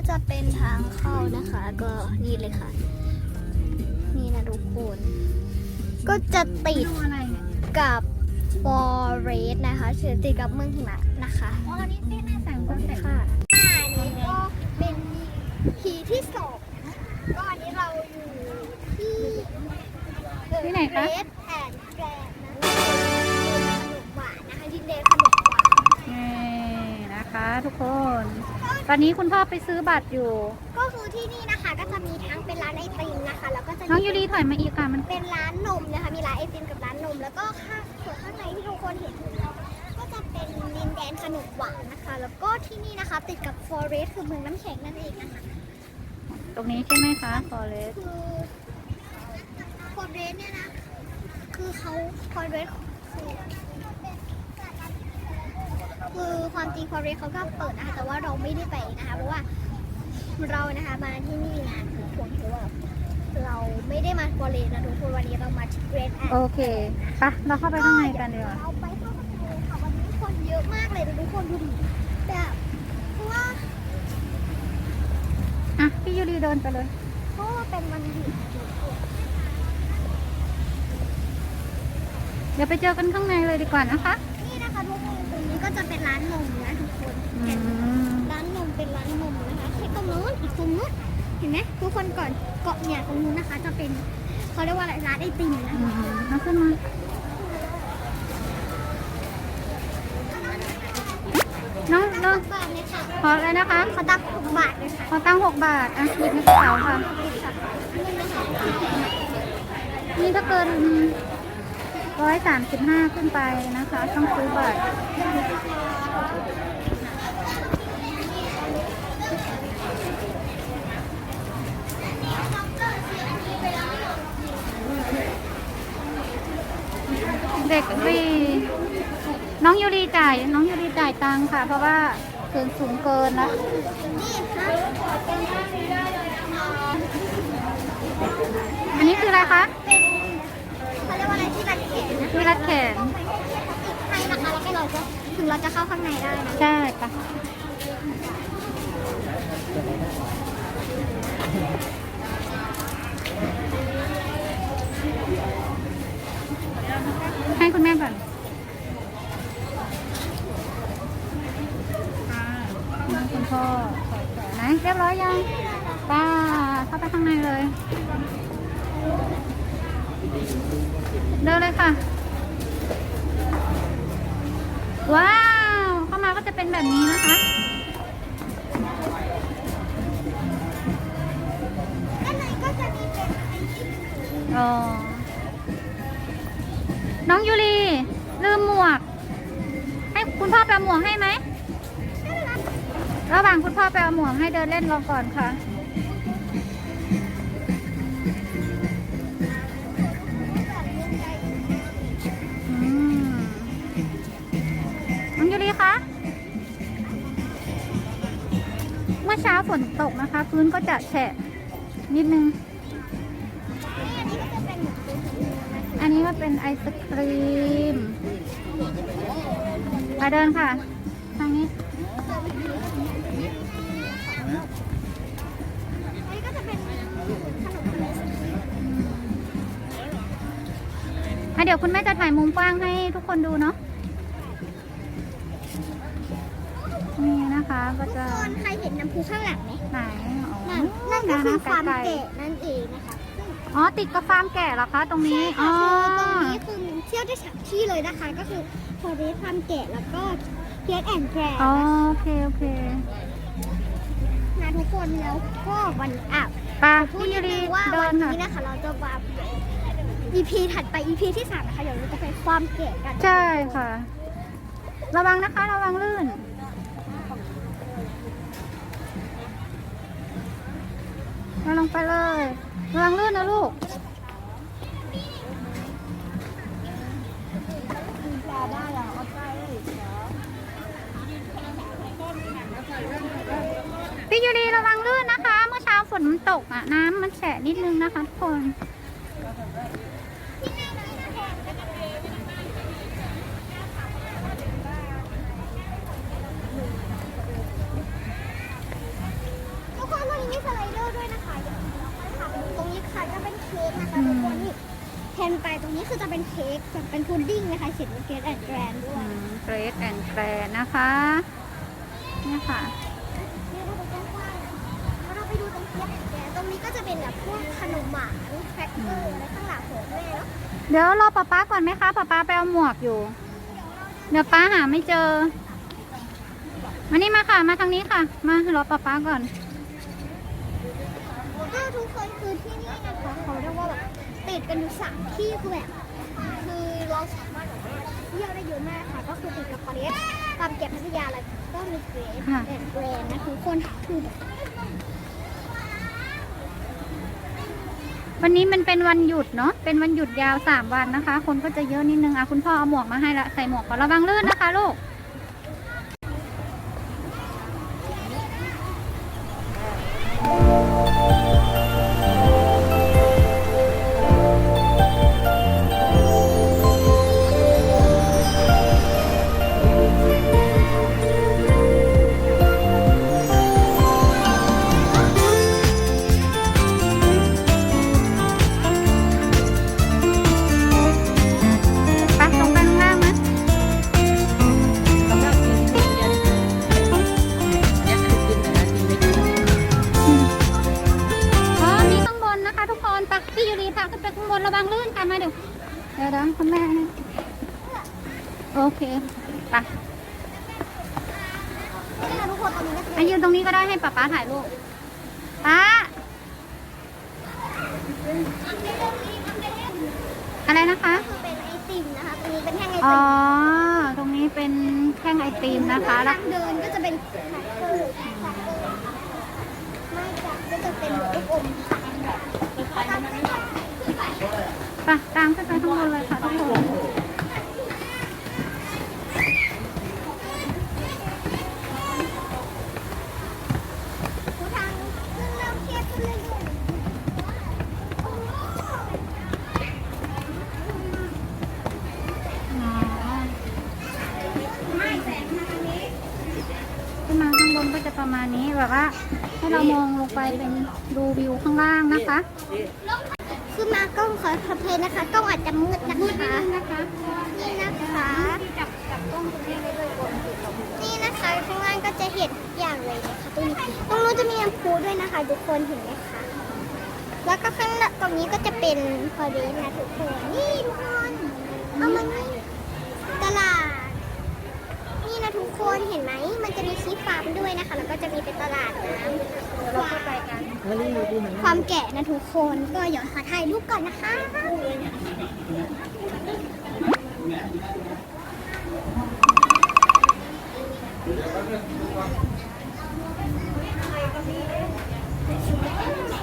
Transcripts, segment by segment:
ก็จะเป็นทางเข้านะคะ ก็นี่เลยค่ะ นี่นะทุกคน ก็จะติดดูอะไรเนี่ยกับฟอเรสนะคะเชื่อติดกับเมืองหิมะนะคะอ๋อนี่ที่หน้าแสงก็แต่ค่ะอันนี้ก็เป็นทีที่สองนะคะก็อันนี้เราอยู่ที่ที่ไหนคะเรสแอนด์แกรนนะคะขนมหวานนะคะดินแดนขนมหวานนี่นะคะทุกคน ตอนนี้คุณพ่อไปซื้อบัตรอยู่ ก็คือที่นี่นะคะ ก็จะมีทั้งเป็นร้านไอติมนะคะ แล้วก็จะมีน้องยูรีถอยมาอีกค่ะมันเป็นร้านนมนะคะ มีร้านไอติมกับร้านนม แล้วก็ข้างส่วนข้างในที่ทุกคนเห็นอยู่เนี่ยก็จะเป็นดินแดนขนมหวานนะคะ แล้วก็ที่นี่นะคะติดกับฟอเรสคือเมืองน้ำแข็งนั่นเองนะคะ ตรงนี้ใช่ไหมคะฟอเรสคือฟอเรสเนี่ยนะ คือเขาฟอเรสคือ คือความจริงฟอเรสเขาก็เปิดนะคะแต่ว่าเราไม่ได้ไปนะคะเพราะว่าเรานะคะมาที่นี่งานทุกคนเพราะว่าเราไม่ได้มาฟอเรสนะทุกคนวันนี้เรามาที่เกรดแอนโอเคไปะเราเข้าไปข้างในกันดีกว่าเราไปเข้าข้างในค่ะวันนี้คนเยอะมากเลยนะทุกคนดูดิแบบเพราะว่าอะพี่ยูรีเดินไปเลยเพราะว่าเป็นวันหยุดเดี๋ยวไปเจอกันข้างในเลยดีกว่านะคะ นี่นะคะทุกคนต รงนี้ก็จะเป็นร้านนมนะทุกคนอืมร้านนมเป็นร้านนมนะคะแค่ตรงนู้นอีกตรงนู้นเห็นไหมทุกคนก่อนเกาะเนี่ยตรงนู้นนะคะ จะเป็นเขาเรียกว่าอะไรร้านไอติมนะอืมน้องขึ้นมาน้องน้องบาทเลยค่ะขออะไรนะคะเขาตักหกบาทเลยค่ะขอตั้งหกบาทอะหยิบในกระเป๋าค่ะนี่นะคะนี่ถ้าเกิน ร้อยสามสิบห้าขึ้นไปนะคะ ต้องซื้อบัตรเด็กรีน้องยูรีจ่าย น้องยูรีจ่ายตังค่ะ เพราะว่าส่วนสูงเกินละอันนี้คืออะไรคะ เป็นเขาเรียกว่าอะไรที่รัดแขนนะที่รัดแขน ให้นะคะแล้วก็เราจะถึงเราจะเข้าข้างในได้นะใช่ปะให้คุณแม่ก่อนอ่าคุณพ่อไหนเรียบร้อยยังป้าเข้าไปข้างในเลย เดินเลยค่ะ ว้าว เข้ามาก็จะเป็นแบบนี้นะคะด้านในก็จะมีเป็นไอติมอ๋อน้องยูรีลืมหมวก ให้คุณพ่อไปเอาหมวกให้ไหม ระหว่างคุณพ่อไปเอาหมวกให้เดินเล่นรอก่อนค่ะ เช้าฝนตกนะคะ พื้นก็จะแฉะนิดนึง อันนี้ก็เป็นไอศครีมมาเดินค่ะ ทางนี้เดี๋ยวคุณแม่จะถ่ายมุมกว้างให้ทุกคนดูเนาะ นี่นะคะ ก็ทุกจะคนใครเห็นน้ำพุข้างหลังไหมไหนอ๋อนั่นนั่นก็คือความไลๆแก่นั่นเองนะคะอ๋อติดกับฟาร์มแกะเหรอคะตรงนี้ใช่อ๋อค่ะคือตรงนี้คือเที่ยวได้สามที่เลยนะคะ ก็คือพอเรสฟาร์มแกะแล้วก็เพียสแอนด์แกรอ๋อโอเคโอเคนะทุกคนแล้วก็วันอะไปาพูดพี่นิยูดรีนึงว่าเดิวันนค่ะนี้นะคะเราจะมา EP ถัดไป EP ที่สามนะคะเดี๋ยวเราจะไปความแก่กัน ใช่ค่ะ ระวังนะคะ ระวังลื่น นึงนะคะทุกคนทุกคนตรงนี้มีสไลเดอร์ด้วยนะคะตรงนี้ค่ะจะเป็นเค้กนะคะทุกคนนี่แทนไปตรงนี้คือจะเป็นเค้กจะเป็นพุดดิ้งนะคะเขีนเกรดแอนด์แกรนด้วยเกรดแอนด์แกรนนะคะนี่ค่ะ นตรงนี้ก็จะเป็นแบบพวกขนมหวานแครกเกอร์อะไรข้างหลังของแม่เนาะเดี๋ยวรอป๊าป๊าก่อนไหมคะป๊าป๊าไปเอาหมวกอยู่ เดี๋ยวป้าหาไม่เจอ มานี่มาค่ะ มาทางนี้ค่ะ มารอป๊าป๊าก่อนก็ทุกคนคือที่นี่นะคะเขาเรียกว่าแบบติดกันอยู่สามที่คือแบบคือเราสามารถแบบว่าเที่ยวได้เยอะมากค่ะ ก็คือติดกับปารีสตามเก็บพัทยาแล้วก็มีเกรดค่ะแอนด์แกรนนะทุกคนคือแบบ วันนี้มันเป็นวันหยุดเนาะ เป็นวันหยุดยาวสามวันนะคะ คนก็จะเยอะนิดนึงอะคุณพ่อเอาหมวกมาให้ละ ใส่หมวกก่อนระวังลื่นนะคะลูก นี่นะทุกคนตรงนี้ก็จะไปเป็นยืนตรงนี้ก็ได้ให้ป๊าป๊าถ่ายรูปป๊าอะไรนะคะคือเป็นไอติมนะคะตรงนี้เป็นแท่งไออ๋ติอมตรงนี้เป็นแท่งไอติมนะคะแล้วทางเดินก็จะเป็นแครกเกอร์แครกเกอร์ไม่จ้ะก็จะเป็นลูกอมค่ะไปตามขึ้นไปข้างบนเลยค่ะทุกคน เรามองลงไปเป็นดูวิวข้างล่างนะคะคือมากล้องขอขอเพลนะคะกล้องอาจจะมืดนะคะนี่นะคะจับจับกล้องตรงนี้เลยด้วยนี่นะคะข้างล่างก็จะเห็นทุกอย่างเลยนะคะตรงนี้ตรงนู้นจะมีน้ำพุด้วยนะคะทุกคนเห็นไหมคะแล้วก็ข้างตรงนี้ก็จะเป็นพอดีนะทุกคนนี่ทุกคนเอามานี่ตลาด นี่นะทุกคนเห็นไหม มันจะมีชีฟาร์มด้วยนะคะ แล้วก็จะมีเป็นตลาดน้ำเดี๋ยวเราเข้าไปกันความแก่นะทุกคนก็เดี๋ยวขอถ่ายรูปก่อนนะคะ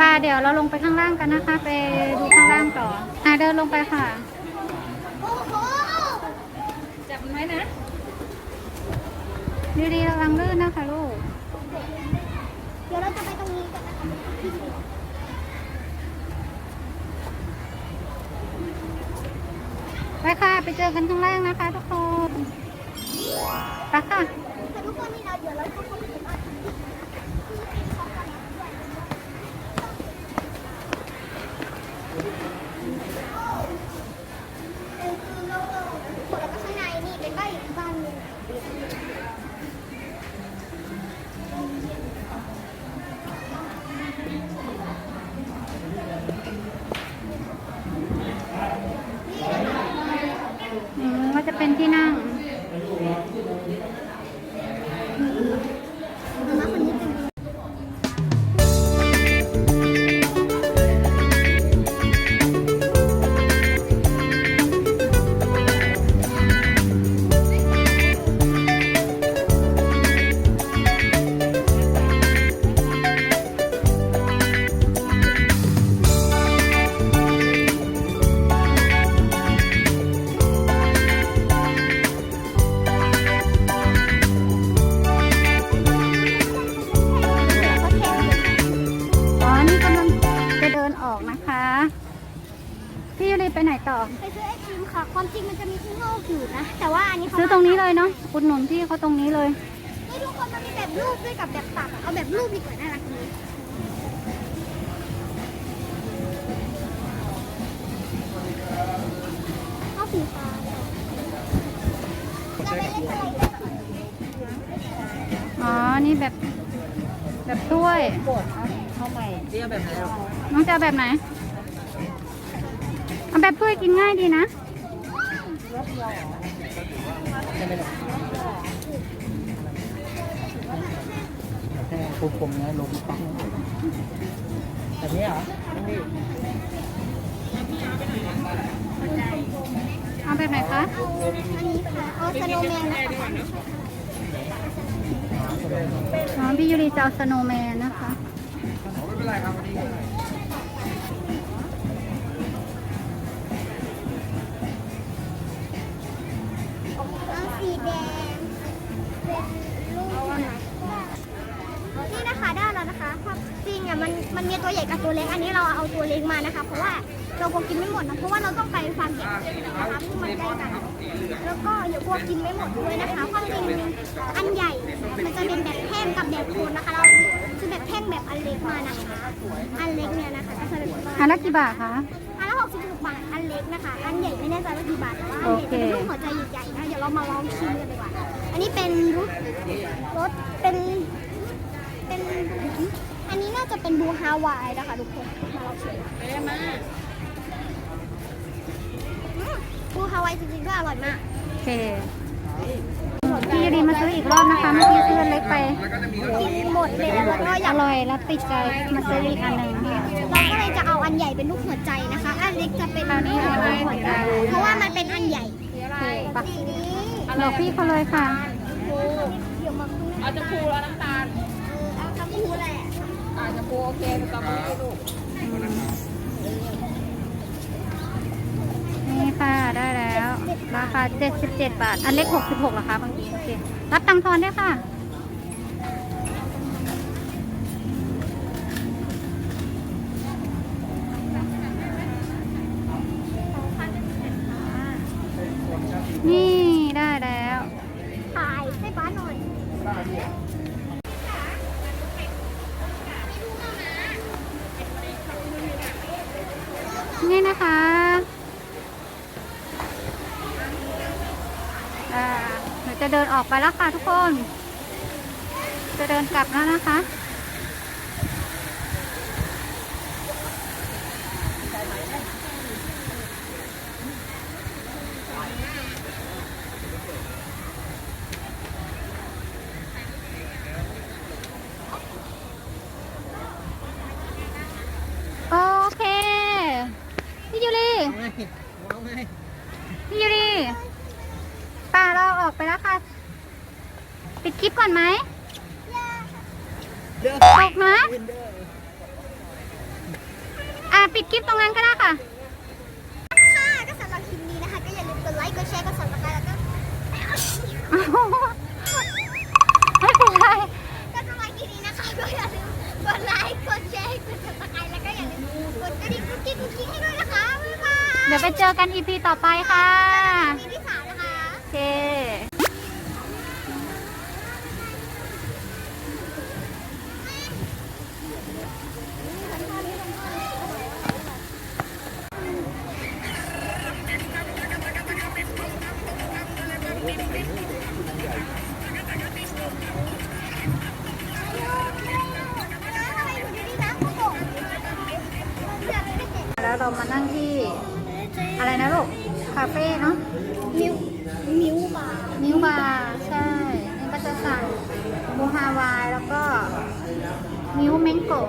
ป่าเดี๋ยวเราลงไปข้างล่างกันนะคะ ไปดูข้างล่างต่ออะเดินลงไปค่ะโอ้โหจับไว้นะ ดีๆระวังลื่นนะคะลูก เดี๋ยวเราจะไปตรงนี้กันนะคะไปค่ะ ไปเจอกันข้างล่างนะคะทุกคนไปค่ะแต่ทุกคนนี่เราเดี๋ยวเราจะเข้าไป นต่อ ไปซื้อไอติมค่ะ ความจริงมันจะมีที่โลกอยู่นะ แต่ว่าอันนี้เขาซื้อตรงนี้เลยเนาะอุดหนุนพี่เขาตรงนี้เลย นี่ทุกคนมันมีแบบรูปด้วยกับแบบตับอะเอาแบบรูปดีกว่าน่ารักดีชอบสีฟ้าเราไม่เล่นอะไรเลยอ๋อ นี่แบบ แบบถ้วยเข้าใหม่เรียกแบบไหนหรอน้องจะเอาแบบไหน เอาแบบถ้วยกินง่ายดีนะ แค่ปุ๊บผมนะลงปั๊บแบบนี้เหรอนี่เอาแบบไหนคะอันนี้ค่ะ เอาสโนว์แมนนะคะอ๋อพี่ยูริจะเอาสโนว์แมนนะคะ สีแดง เป็นลูกนี่นะคะได้แล้วนะคะความจริงอะมันมันมีตัวใหญ่กับตัวเล็ก อันนี้เราเอาตัวเล็กมานะคะ เพราะว่าเรากลัวกินไม่หมดนะเพราะว่าเราต้องไปฟาร์มเก็บนะคะที่มันใกล้กัน แล้วก็อย่ากลัวกินไม่หมดด้วยนะคะความจริงอันใหญ่มันจะเป็นแบบแท่งกับแบบโคนนะคะ เราคือแบบแท่งแบบอันเล็กมานะคะ อันเล็กเนี่ยนะคะก็จะเป็นอันละกี่บาทคะ อันละหกสิบหกบาท อันเล็กนะคะ อันใหญ่ไม่แน่ใจว่ากี่บาทแต่ว่าอันใหญ่จะเป็นรูปหัวใจใหญ่ๆนะ เดี๋ยวเรามาลองชิมกันดีกว่า อันนี้เป็นรสรสเป็น เป็น อันนี้น่าจะเป็นบูฮาวายนะคะทุกคน มาลองชิมอืมบูฮาวายจริงๆก็อร่อยมากโอเค พี่ยูริมาซื้ออีกรอบนะคะเมื่อกี้ซื้ออันเล็กไปกินหมดเลยแล้วก็อากอยร่อยแล้วติดใจมาซื้ออีกอันหนึ่งเราก็เลยจะเอาอันใหญ่เป็นลูกหัวใจนะคะ อันเล็กจะเป็นอันนี้เอาไว้หัวใจเพราะว่ามันเป็นอันใหญ่โอเคปะสีนี้บอกพี่เขาเลยค่ะโอ้เดี๋ยวมาคุ้งเอาจะพูแล้วน้ำตาล เออเอาคำพูแหละอ่าจะพูโอเคสตรอเบอรี่ลูกนี่ค่ะ ได้แล้ว รา คา77 บาท อันเล็ก 66เหรอคะบางทีโอเค รับตังค์ทอนด้วยค่ะ นี่ได้แล้วถ่ายให้ป้าหน่อยนี่นะคะ จะเดินออกไปแล้วค่ะทุกคน จะเดินกลับแล้วนะคะ โอเค พี่ยูรีไงว้าวไง พี่ยูรีป่าเรา ออกไปแล้วค่ะ ปิดคลิปก่อนไหมเด้อตกนะเวนเดอร์อะปิดคลิปตรงนั้นก็ได้ค่ะ ค่ะก็สำหรับคลิปนี้นะคะ ก็อย่าลืมกดไลค์กดแชร์กดซับสไครต์แล้วก็ไม่เป็นไรก็สำหรับคลิปนี้นะคะ ก็อย่าลืมกดไลค์กดแชร์กดซับสไครต์แล้วก็อย่าลืมกดกระดิ่งกุ๊กกิ๊กกุ๊กกิ๊กให้ด้วยนะคะบ๊ายบายเดี๋ยวไปเจอกันอีพีต่อไปค่ะ แล้วเรามานั่งที่อะไรนะลูก คาเฟ่เนาะมิวมิวบาร์มิวบาร์ใช่ นี่ก็จะสั่งบูฮาวายแล้วก็มิวเมงโกะ